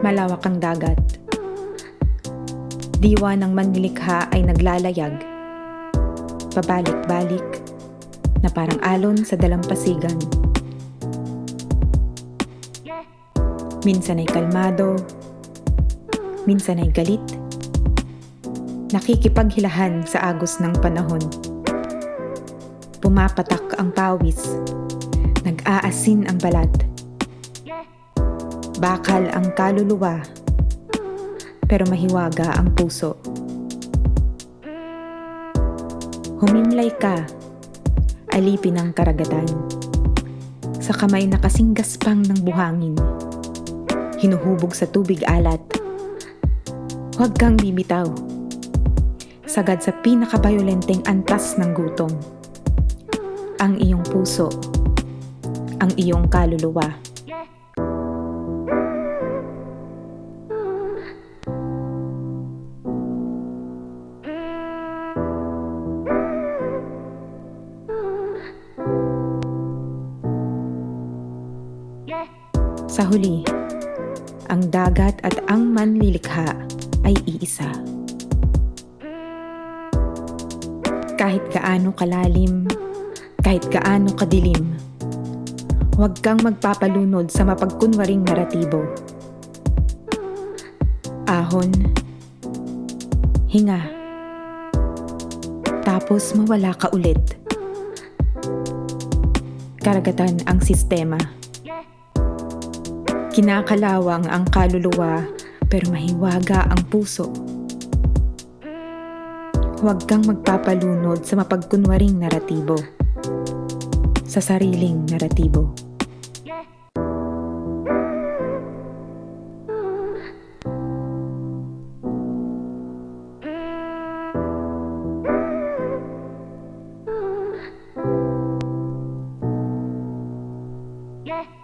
malawak ang dagat. Diwa ng manlilikha ay naglalayag. Pabalik-balik na parang alon sa dalampasigan. Minsan ay kalmado, minsan ay galit. Nakikipaghilahan sa agos ng panahon. Pumapatak ang pawis, nag-aasin ang balat. Bakal ang kaluluwa, pero mahiwaga ang puso. Humimlay ka, alipin ang karagatan. Sa kamay na kasing gaspang ng buhangin, hinuhubog sa tubig alat. Huwag kang bibitaw. Sagad sa pinakabayolenteng antas ng gutom. Ang iyong puso, ang iyong kaluluwa. Sa huli, ang dagat at ang manlilikha ay iisa. Kahit gaano kalalim, kahit gaano kadilim, huwag kang magpapalunod sa mapagkunwaring naratibo. Ahon, hinga, tapos mawala ka ulit. Karagatan ang sistema. Kinakalawang ang kaluluwa pero mahiwaga ang puso. Huwag kang magpapalunod sa mapagkunwaring naratibo. Sa sariling naratibo. Yeah.